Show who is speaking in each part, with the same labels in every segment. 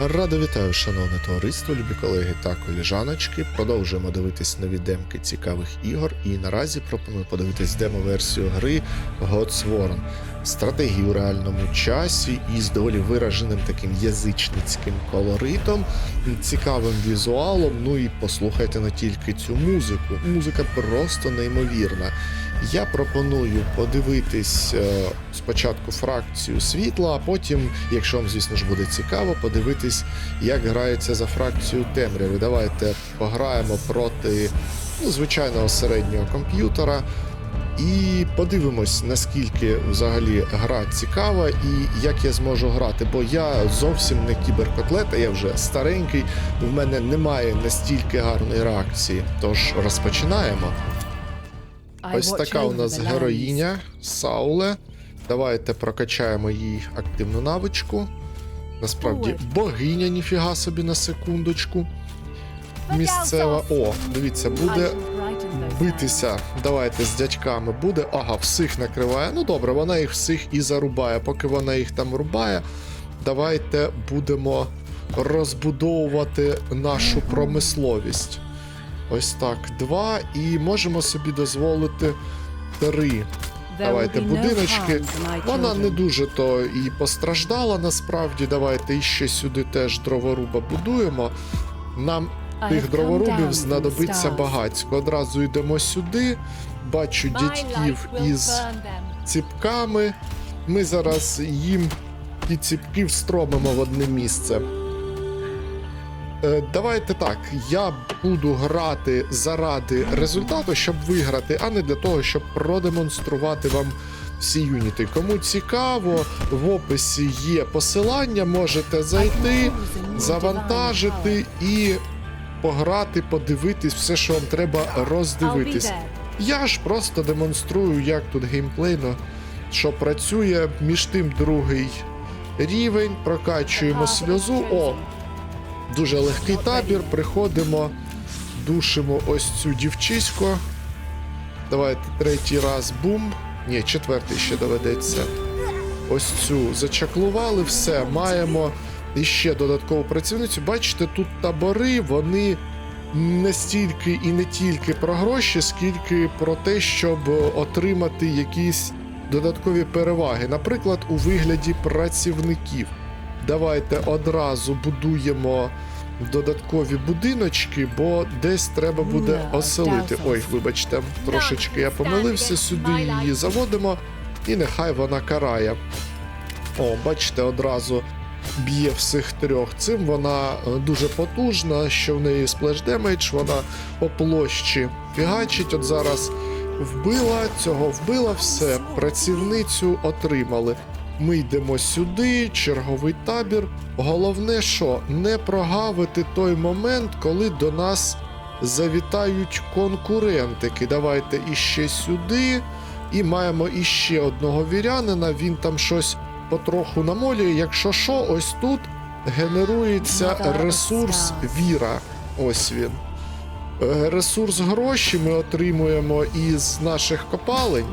Speaker 1: Радо вітаю, шановне товариство, любі колеги та коліжаночки. Продовжуємо дивитись нові демки цікавих ігор. І наразі пропоную подивитись демо-версію гри Godsworn. Стратегію у реальному часі із доволі вираженим таким язичницьким колоритом, цікавим візуалом. Ну і послухайте не тільки цю музику. Музика просто неймовірна. Я пропоную подивитись е, спочатку фракцію світла, а потім, якщо вам, звісно ж, буде цікаво, подивитись, як грається за фракцію темряви. Давайте пограємо проти ну, звичайного середнього комп'ютера. І подивимось, наскільки взагалі гра цікава і як я зможу грати. Бо я зовсім не кіберкотлета, я вже старенький, в мене немає настільки гарної реакції. Тож розпочинаємо. Ось така у нас героїня Сауле. Давайте прокачаємо їй активну навичку. Насправді, богиня, ніфіга собі на секундочку. Місцева. О, дивіться, буде битися. Давайте з дядьками буде. Ага, всіх накриває. Ну добре, вона їх всіх і зарубає. Поки вона їх там рубає, давайте будемо розбудовувати нашу промисловість. Ось так, два. І можемо собі дозволити три. Давайте будиночки. Вона не дуже то і постраждала насправді. Давайте іще сюди теж дроворуба будуємо. Нам тих дроворубів знадобиться багацько. Одразу йдемо сюди. Бачу дядьків із ціпками. Ми зараз їм ті ціпки встромимо в одне місце. Е, Давайте так, я буду грати заради результату, щоб виграти, а не для того, щоб продемонструвати вам всі юніти. Кому цікаво, в описі є посилання, можете зайти, завантажити і пограти, подивитись все, що вам треба роздивитись. Я ж просто демонструю, як тут геймплейно, що працює. Між тим другий рівень, прокачуємо сльозу. О, дуже легкий табір. Приходимо, душимо ось цю дівчиську. Давайте третій раз бум. Ні, четвертий ще доведеться. Ось цю зачаклували, все, маємо іще додаткову працівницю. Бачите, тут табори, вони не стільки і не тільки про гроші, скільки про те, щоб отримати якісь додаткові переваги, наприклад, у вигляді працівників. Давайте одразу будуємо додаткові будиночки, бо десь треба буде оселити. Ой, вибачте, трошечки я помилився, сюди її заводимо, і нехай вона карає. О, бачите, одразу б'є всіх трьох. Цим вона е, дуже потужна, що в неї сплеш демедж, вона по площі фігачить. От зараз вбила, цього вбила, все, працівницю отримали. Ми йдемо сюди, черговий табір. Головне, що не прогавити той момент, коли до нас завітають конкурентики. Давайте іще сюди. І маємо іще одного вірянина. Він там щось потроху намолює. Якщо що, ось тут генерується ресурс віра. Ось він. Е, Ресурс гроші ми отримуємо із наших копалень.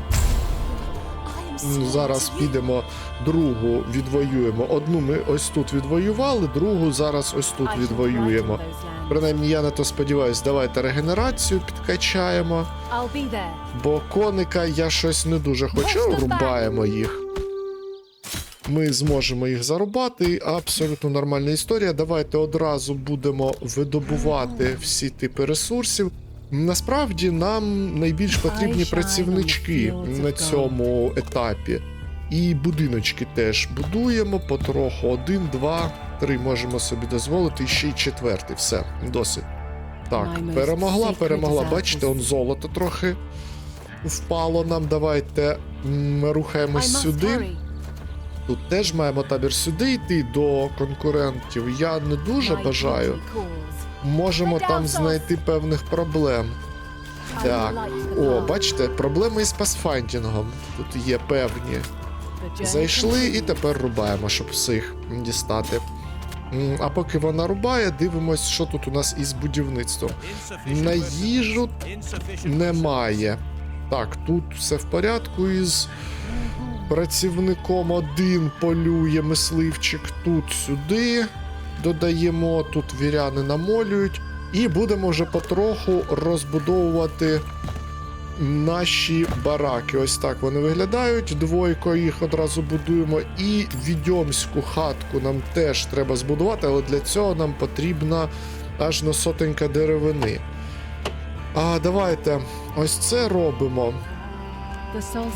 Speaker 1: Зараз підемо другу відвоюємо. Одну ми ось тут відвоювали, другу зараз ось тут відвоюємо. Принаймні, я на то сподіваюсь, давайте регенерацію підкачаємо, бо коника я щось не дуже хочу. Рубаємо їх. Ми зможемо їх зарубати. Абсолютно нормальна історія. Давайте одразу будемо видобувати всі типи ресурсів. Насправді нам найбільш потрібні працівнички на цьому етапі. І будиночки теж будуємо потроху. Один, два, три можемо собі дозволити. І ще й четвертий. Все, досить. Так, перемогла, перемогла. Бачите, он золото трохи впало нам. Давайте рухаємось сюди. Тут теж маємо табір сюди йти до конкурентів. Я не дуже бажаю. Можемо там знайти певних проблем. Так, о, бачите, проблеми із пасфайдінгом тут є певні. Зайшли і тепер рубаємо, щоб всіх дістати. А поки вона рубає, дивимось, що тут у нас із будівництвом. На їжу немає. Так, тут все в порядку із працівником один полює мисливчик тут сюди. додаємо, тут віряни намолюють, і будемо вже потроху розбудовувати наші бараки. Ось так вони виглядають. Двойко їх одразу будуємо. І відьомську хатку нам теж треба збудувати, але для цього нам потрібна аж на сотенька деревини. А давайте ось це робимо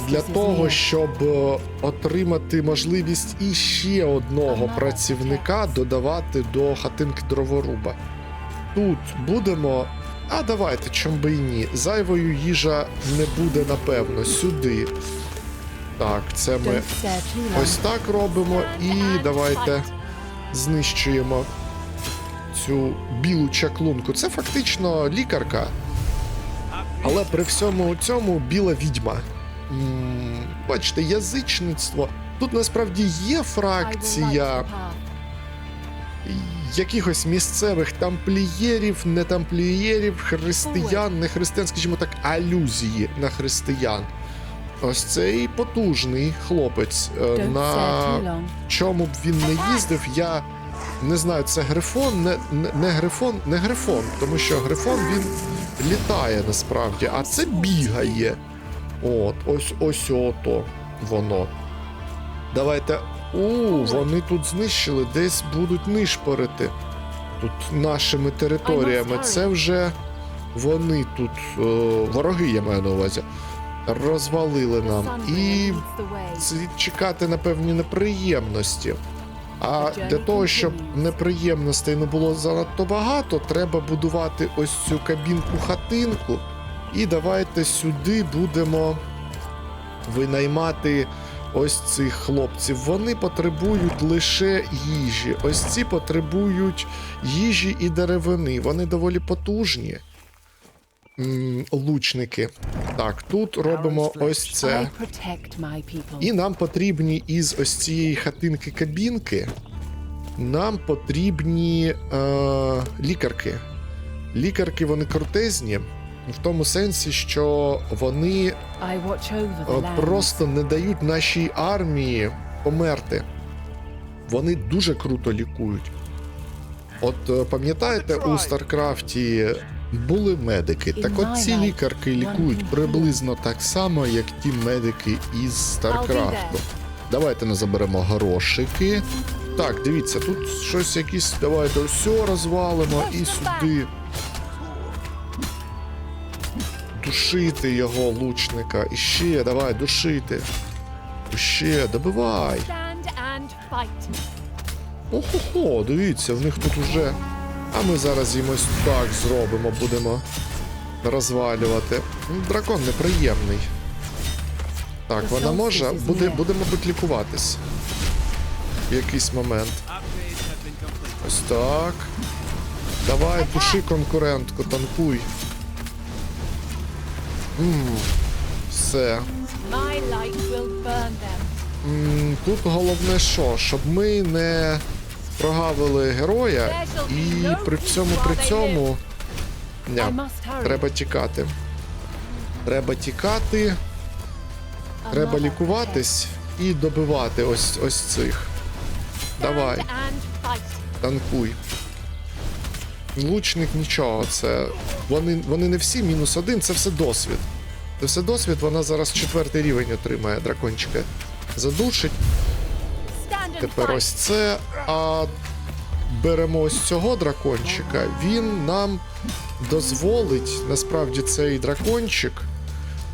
Speaker 1: для того, щоб е, отримати можливість іще одного працівника додавати до хатинки дроворуба. Тут будемо. А давайте, чом би і ні. Зайвою їжа не буде, напевно, сюди. Так, це ми ось так робимо. І давайте знищуємо цю білу чаклунку. Це фактично лікарка. Але при всьому цьому біла відьма. Бачите, язичництво. Тут насправді є фракція якихось місцевих тамплієрів, не тамплієрів, християн, не християн, скажімо так, алюзії на християн. Ось цей потужний хлопець. е, На чому б він не їздив, я не знаю, це грифон, не, не, не грифон, не грифон, тому що грифон він літає насправді, а це бігає. От, ось ось ото воно. Давайте. У, вони тут знищили, десь будуть нишпорити. Тут нашими територіями. Це вже вони тут, е, вороги, я маю на увазі, розвалили нам. І це чекати на певні неприємності. А для того, щоб неприємностей не було занадто багато, треба будувати ось цю кабінку-хатинку. І давайте сюди будемо винаймати ось цих хлопців. Вони потребують лише їжі. Ось ці потребують їжі і деревини. Вони доволі потужні. Лучники. Так, тут робимо ось це. І нам потрібні із ось цієї хатинки кабінки. Нам потрібні е, лікарки. Лікарки вони крутезні, в тому сенсі, що вони е, просто не дають нашій армії померти. Вони дуже круто лікують. От е, пам'ятаєте, у Старкрафті були медики. Так от ці лікарки лікують приблизно так само, як ті медики із Старкрафту. Давайте не заберемо горошики. Так, дивіться, тут щось якісь. Давайте все розвалимо і сюди. Душити його лучника. І ще, давай, душити. Ще, добивай. Охо-хо, дивіться, в них тут уже. А ми зараз їм ось так зробимо, будемо розвалювати. Дракон неприємний. Так, вона може, буде, буде, мабуть, лікуватись. В якийсь момент. Ось так. Давай, души конкурентку, танкуй. Все. Тут головне що? Щоб ми не прогавили героя і при всьому при цьому. Ня, треба тікати. Треба тікати, треба лікуватись і добивати ось ось цих. Давай, танкуй. Лучник нічого, це. Вони, вони не всі мінус один, це все досвід. Це все досвід, вона зараз четвертий рівень отримає дракончика. Задушить. Тепер ось це. А беремо ось цього дракончика. Він нам дозволить, насправді, цей дракончик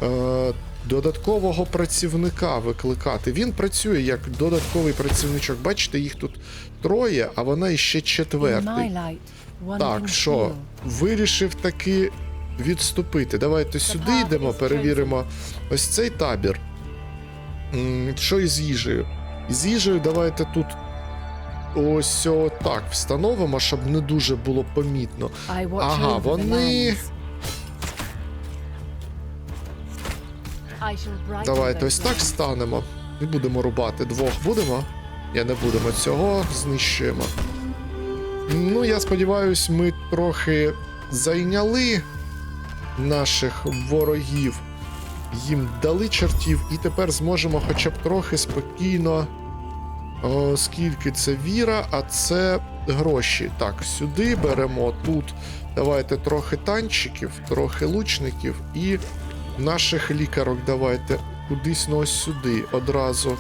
Speaker 1: е, додаткового працівника викликати. Він працює як додатковий працівничок. Бачите, їх тут троє, а вона іще четвертий. Так, що вирішив таки відступити. Давайте сюди йдемо, перевіримо ось цей табір. Що із їжею? З їжею давайте тут ось так встановимо, щоб не дуже було помітно. Ага, вони. Давайте ось так станемо. І будемо рубати. Двох будемо? Я не будемо цього, знищуємо. Ну, я сподіваюсь, ми трохи зайняли наших ворогів, їм дали чертів, і тепер зможемо хоча б трохи спокійно. О, скільки це віра, а це гроші. Так, сюди беремо тут. Давайте трохи танчиків, трохи лучників і наших лікарок давайте кудись ну, ось сюди. Одразу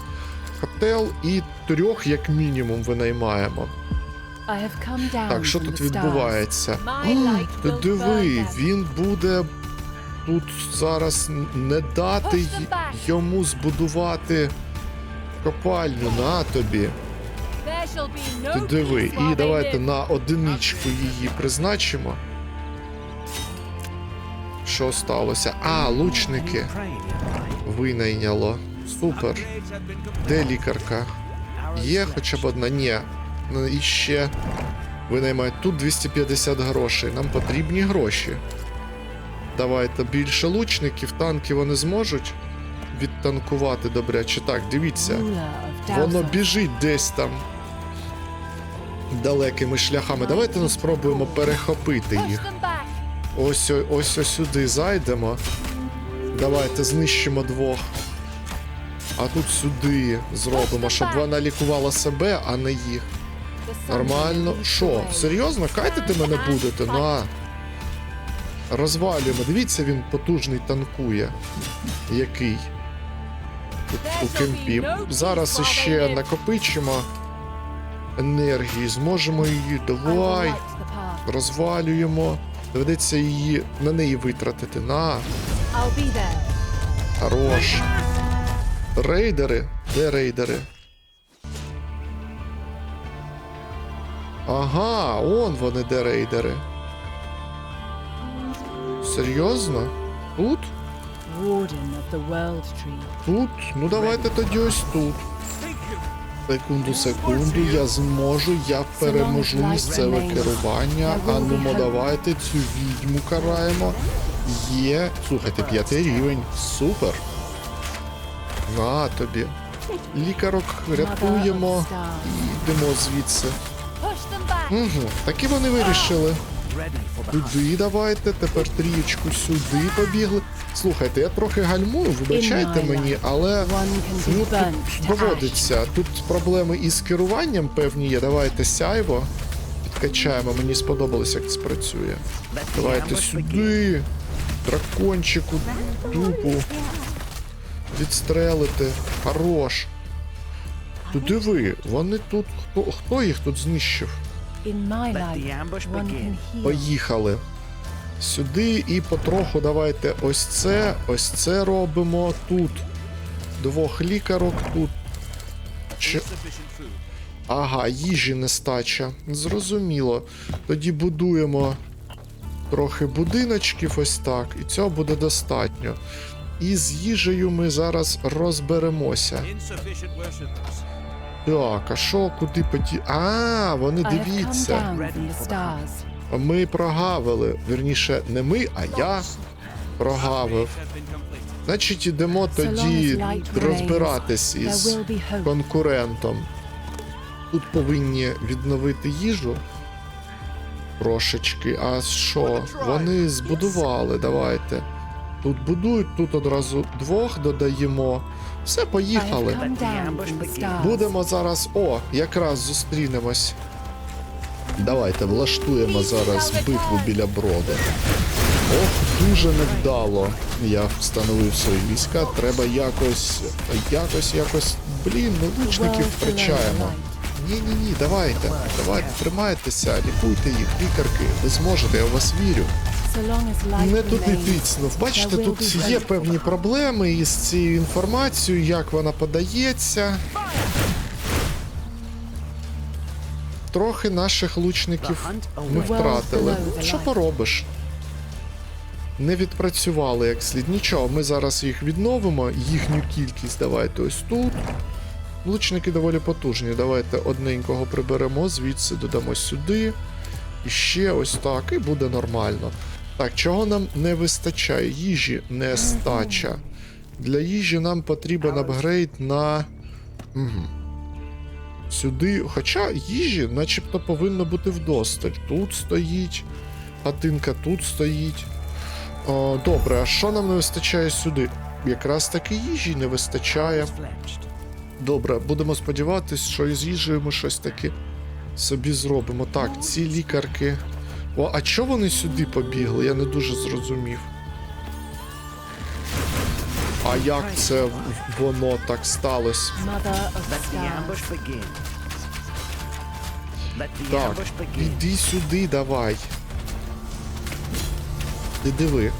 Speaker 1: котел і трьох, як мінімум, винаймаємо. Так, що тут відбувається? Ти диви, він буде тут зараз не дати йому збудувати копальню на тобі. Ти диви, і давайте на одиничку її призначимо. Що сталося? А, лучники винайняло. Супер. Де лікарка? Є хоча б одна? Ні. Ну і ще винаймають. Тут 250 грошей. Нам потрібні гроші. Давайте більше лучників, танки вони зможуть відтанкувати добряче. Так, дивіться. Воно біжить десь там далекими шляхами. Давайте ну, спробуємо перехопити їх. Ось ось ось сюди зайдемо. Давайте знищимо двох. А тут сюди зробимо, щоб вона лікувала себе, а не їх. Нормально. Що, серйозно? Кайтити мене будете? Ну а. Розвалюємо. Дивіться, він потужний танкує. Який? Тут у кемпі. Зараз іще накопичимо енергії. Зможемо її. Давай. Розвалюємо. Доведеться її на неї витратити. На, хорош. Рейдери? Де рейдери? Ага, он вони де рейдери. Серйозно? Тут? Тут? Ну давайте тоді ось тут. Секунду, секунду, я зможу, я переможу місцеве керування. А ну давайте цю відьму караємо. Є. Слухайте, п'ятий рівень. Супер. На тобі. Лікарок рятуємо і йдемо звідси. Угу. Так і вони вирішили. Туди давайте, тепер трієчку сюди побігли. Слухайте, я трохи гальмую, вибачайте мені, але ну, тут доводиться. Тут проблеми із керуванням певні є. Давайте сяйво. Підкачаємо, мені сподобалось, як це працює. Давайте сюди. Дракончику, дупу. Відстрелити. Хорош. Ти диви, вони тут. Хто, хто їх тут знищив? Поїхали. Сюди і потроху давайте ось це, ось це робимо тут. Двох лікарок тут. Чи... Ага, їжі нестача. Зрозуміло. Тоді будуємо трохи будиночків ось так, і цього буде достатньо. І з їжею ми зараз розберемося. Так, а що, куди поті. А, вони дивіться. Ми прогавили. Вірніше, не ми, а я прогавив. Значить, ідемо тоді розбиратись із конкурентом. Тут повинні відновити їжу. Трошечки. А що? Вони збудували. Давайте. Тут будують, тут одразу двох додаємо. Все, поїхали. Будемо зараз. О, якраз зустрінемось. Давайте влаштуємо зараз битву біля брода. Ох, дуже невдало. Я встановив свої війська. Треба якось, якось, якось. Блін, ми лучників втрачаємо. Ні, ні, ні, давайте. Давайте, тримайтеся, лікуйте їх, лікарки. Ви зможете, я в вас вірю. Не туди
Speaker 2: remains.
Speaker 1: Бачите, тут є певні проблеми із цією інформацією, як вона подається. Трохи наших лучників ми втратили. Що поробиш? Не відпрацювали як слід. Нічого, ми зараз їх відновимо. Їхню кількість давайте ось тут. Лучники доволі потужні. Давайте одненького приберемо, звідси додамо сюди. І ще ось так, і буде нормально. Так, чого нам не вистачає? Їжі нестача. Для їжі нам потрібен апгрейд на. Угу. Сюди. Хоча їжі, начебто, повинно бути вдосталь. Тут стоїть, хатинка тут стоїть. О, добре, а що нам не вистачає сюди? Якраз таки їжі не вистачає. Добре, будемо сподіватися, що із їжею ми щось таки собі зробимо. Так, ці лікарки. О, а чого вони сюди побігли? Я не дуже зрозумів. А як це воно так сталося? Так, іди сюди, давай. Ти диви.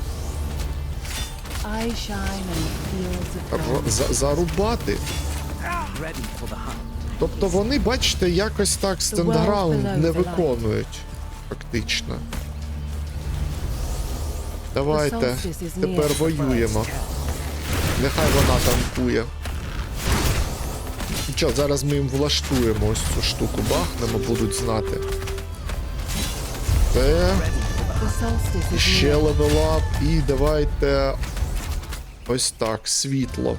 Speaker 1: За- зарубати. Тобто вони, бачите, якось так стендграунд не виконують. Фактично. Давайте тепер воюємо. Нехай вона танкує. Що, зараз ми їм влаштуємо ось цю штуку, бахнемо, будуть знати. Це ще левелап, і давайте ось так, світло.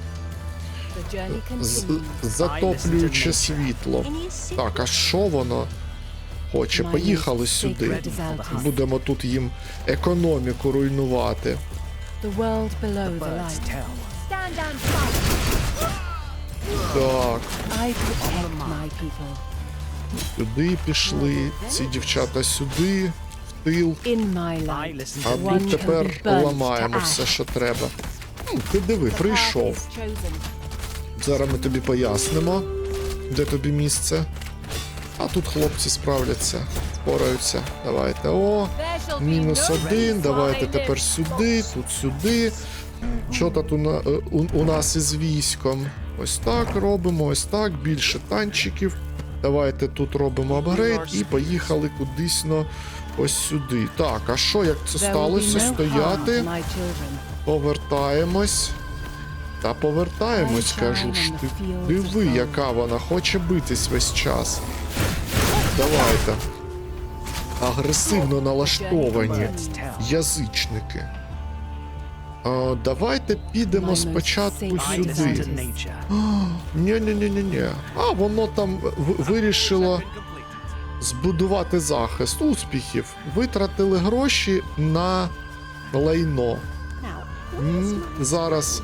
Speaker 1: З- затоплююче світло. Так, а що воно хоче? Поїхали сюди. Будемо тут їм економіку руйнувати. Так, сюди пішли, ці дівчата сюди, в тил. А тут тепер ламаємо все, що треба. Ну, Ти диви, прийшов. Зараз ми тобі пояснимо, де тобі місце. А тут хлопці справляться, впораються. Давайте. О, мінус один. Давайте тепер сюди, тут сюди. Що тут у, е, у, у нас із військом? Ось так робимо, ось так, більше танчиків. Давайте тут робимо апгрейд і поїхали кудись ну, ось сюди. Так, а що, як це сталося? Стояти, повертаємось. Та повертаємось, кажу ж. Ти диви, яка вона хоче битись весь час. Давайте. Агресивно налаштовані язичники. А, давайте підемо спочатку сюди. Ні-ні-ні-ні. А воно там вирішило збудувати захист. Успіхів. Витратили гроші на лайно. Зараз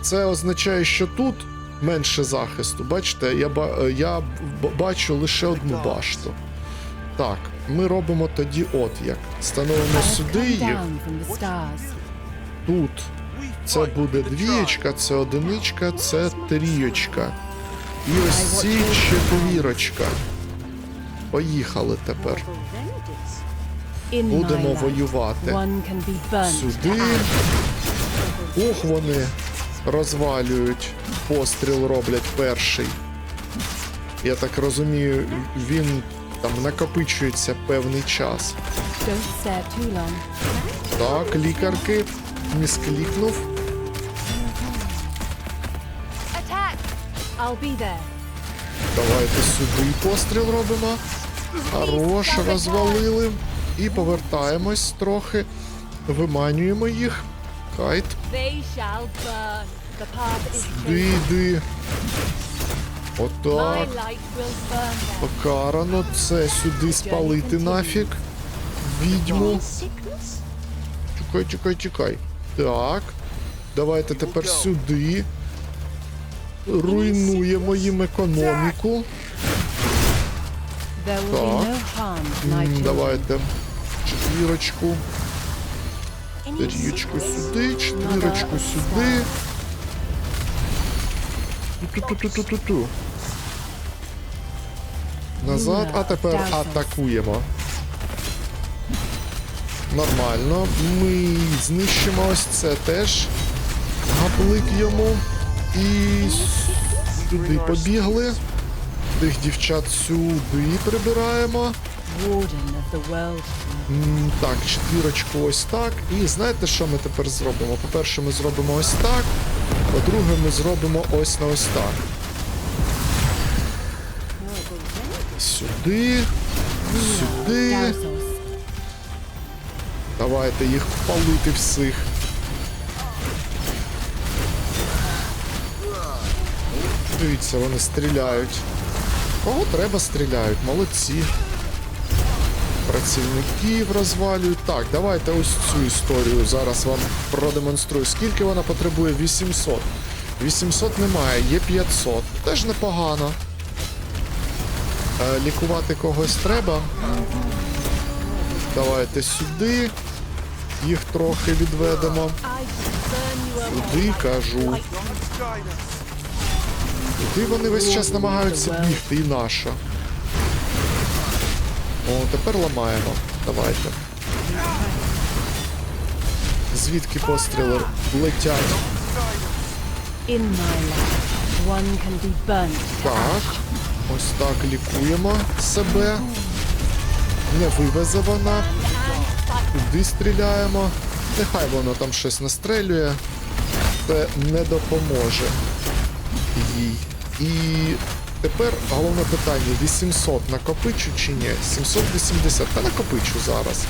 Speaker 1: це означає, що тут менше захисту. Бачите, я, е, я бачу лише одну башту. Так, ми робимо тоді от як. Становимо сюди їх. Тут це буде двієчка, це одиничка, це трієчка. І ось ці четвірочка. Поїхали тепер. Будемо воювати. Сюди. Ох, вони розвалюють. Постріл роблять перший. Я так розумію, він там накопичується певний час. Так, лікарки. Місклікнув. Давайте сюди постріл робимо. Хорош, розвалили. І повертаємось трохи. Виманюємо їх. Хайт. Іди, йди. Отак. Покарано. Це сюди спалити нафіг. Відьму. Чекай, чекай, чекай. Так. Давайте тепер сюди. Руйнуємо їм економіку. Так. Давайте четвірочку. Трієчку сюди, четвірочку сюди. Ту-ту-ту-ту-ту-ту. Назад, а тепер атакуємо. Нормально. Ми знищимо ось це теж. Гаплик йому. І сюди побігли. Тих дівчат сюди прибираємо. Так, четвірочку ось так. І знаєте, що ми тепер зробимо? По-перше, ми зробимо ось так. По-друге, ми зробимо ось на ось так. Сюди. Сюди. Давайте їх впалити всіх. Дивіться, вони стріляють. Кого треба стріляють? Молодці. Працівників розвалюють. Так, давайте ось цю історію зараз вам продемонструю. Скільки вона потребує? 800. 800 немає, є 500. Теж непогано. Е, лікувати когось треба. Давайте сюди. Їх трохи відведемо. Сюди кажу. Куди вони весь час намагаються бігти, і наша. О, тепер ламаємо. Давайте. Звідки постріли летять?
Speaker 2: In my life, one can be burnt.
Speaker 1: Так. Ось так лікуємо себе. Не вивезе вона. Туди стріляємо. Нехай воно там щось настрелює. Це не допоможе їй. І тепер головне питання: 800 накопичу чи ні? 780. Та накопичу зараз.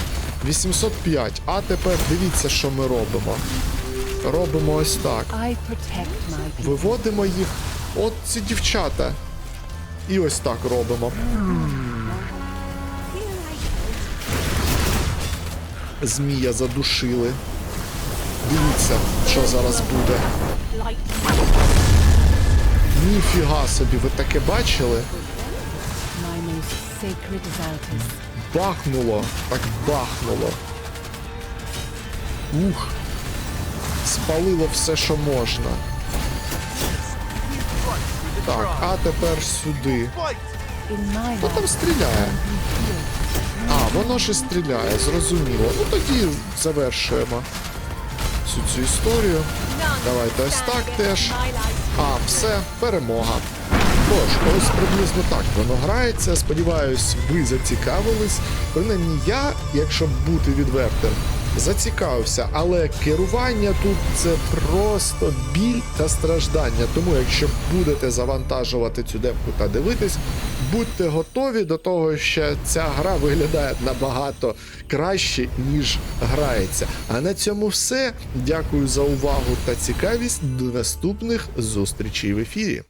Speaker 1: 805. А тепер дивіться, що ми робимо. Робимо ось так. Виводимо їх. От ці дівчата. І ось так робимо. Змія задушили. Дивіться, що зараз буде. Ніфіга собі, ви таке бачили? Бахнуло, так бахнуло. Ух. Спалило все, що можна. Так, а тепер сюди. Хто там стріляє? А, воно ж і стріляє, зрозуміло. Ну тоді завершуємо всю цю історію. Давайте ось так теж. А, все, перемога. Тож, ось приблизно так воно грається. Сподіваюсь, ви зацікавились. Принаймні я, якщо бути відвертим, зацікавився, але керування тут це просто біль та страждання. Тому, якщо будете завантажувати цю демку та дивитись, будьте готові до того, що ця гра виглядає набагато краще, ніж грається. А на цьому все. Дякую за увагу та цікавість. До наступних зустрічей в ефірі.